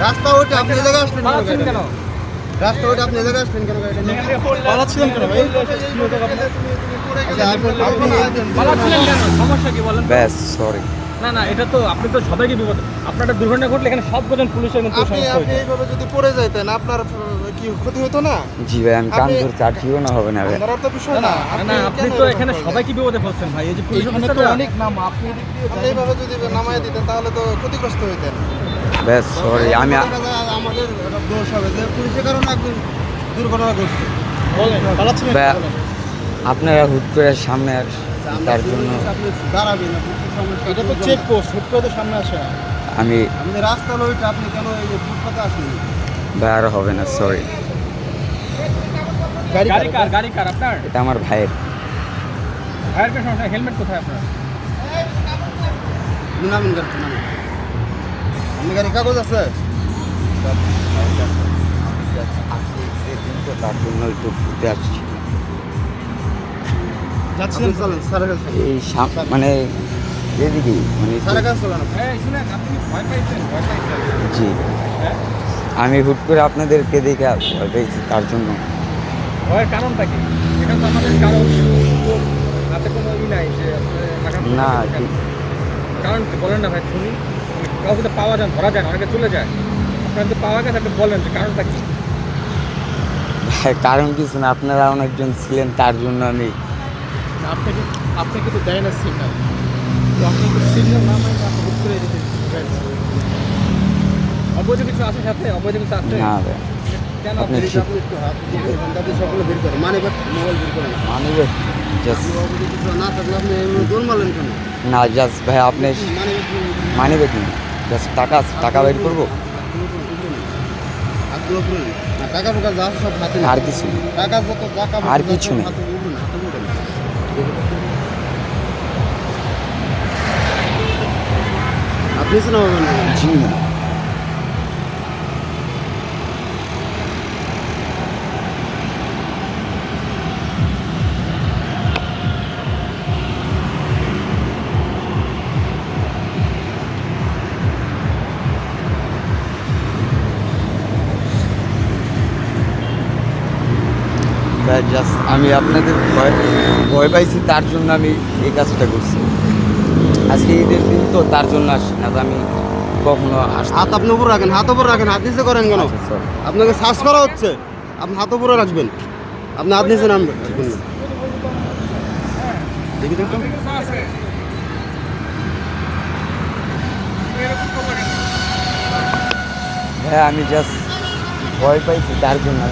রাস্তা ওইটা আপনি জায়গায় আসলেন পালাচ্ছেন কেন রাস্তা ওইটা আপনি জায়গায় আসলেন কেন সমস্যা কি বলেন ব্যাস সরি না না এটা তো আপনি তো সবাইকে বিপদ আপনার একটা দুর্ঘটনা ঘটলে এখানে সব কজন পুলিশের কিন্তু আপনি আপনি এইভাবে যদি পড়ে যাইতেন আপনার কি ক্ষতি হতো না? জি ভাই আমি কান ধরছি আর না হবে না ভাই। তো বিষয় না না আপনি তো এখানে? সবাইকে বিপদে ফেলছেন ভাই। এই যে পুলিশ এখানে তো অনেক নাম আপনি আপনি এইভাবে যদি নামায় দিতেন তাহলে তো ক্ষতিগ্রস্ত হইতেন। ব্যাস সরি আমি আমাদের দোষ হবে যে পুলিশের কারণে একজন দুর্ঘটনা ঘটছে। বলেন আপনারা হুট করে সামনে আস- তার জন্য দাঁড়াবেন আপনি সমস্যা এটা তো চেক পোস্ট হুট করে তো সামনে আসে না। আমি আপনি রাস্তা লইটা আপনি কেন এই যে ফুটপাতে আসলেন ভাই আর হবে না সরি গাড়ি গাড়ি কার? গাড়ি কার? আপনার? এটা আমার ভাইয়ের। ভাইয়ের কাছে সমস্যা হেলমেট কোথায় আপনার? আপনি নামেন গাড়ি নামেন আপনি গাড়ি কাগজ আছে? তার জন্য একটু ঘুরতে আসছি এই মানে এদিকে মানে পাইছেন? জি। হ্যাঁ? আমি হুট করে আপনাদেরকে দেখে ভয় পেয়েছি তার জন্য। ভয়ের কারণটা কি? এটা তো আমাদের কারণ হাতে কোনো ই নাই যে না? কারণ বলেন না ভাই শুনি। কাউকে তো পাওয়া যায় ধরা যায় অনেকে চলে যায়। আপনার তো পাওয়া গেছে আপনি বলেন যে কারণটা কি? ভাই, কারণ কিছু না আপনারা অনেকজন ছিলেন তার জন্য আমি আপনাকে আপনাকে তো দেয় না সিগন্যাল। অবৈধ কিছু আছে সাথে? অবৈধ কিছু আছে? না কেন আপনি সকলে বের মানে মোবাইল বের করেন। মানে না থাকলে আপনি এমনি দৌড় মারলেন কেন? না জাস্ট ভাই আপনি মানে মানি জাস্ট টাকা টাকা বের করব? না আর কিছু আর কিছু সব নেই। হাতে উঠুন, হাতে উঠুন। আপনি শোনাবেন না জি না জাস্ট আমি আপনাদের ভয় ভয় পাইছি তার জন্য আমি এই কাজটা করছি আজকে ঈদের দিন তো তার জন্য আসি না তো আমি কখনো আসতাম হাত আপনি উপর রাখেন হাত উপর রাখেন হাত নিচে করেন কেন? আচ্ছা, আপনাকে শ্বাস করা হচ্ছে। আপনি হাত উপরে রাখবেন। আপনি হাত নিচে নামবেন। দেখি দেখুন। হ্যাঁ আমি জাস্ট ভয় পাইছি তার জন্য।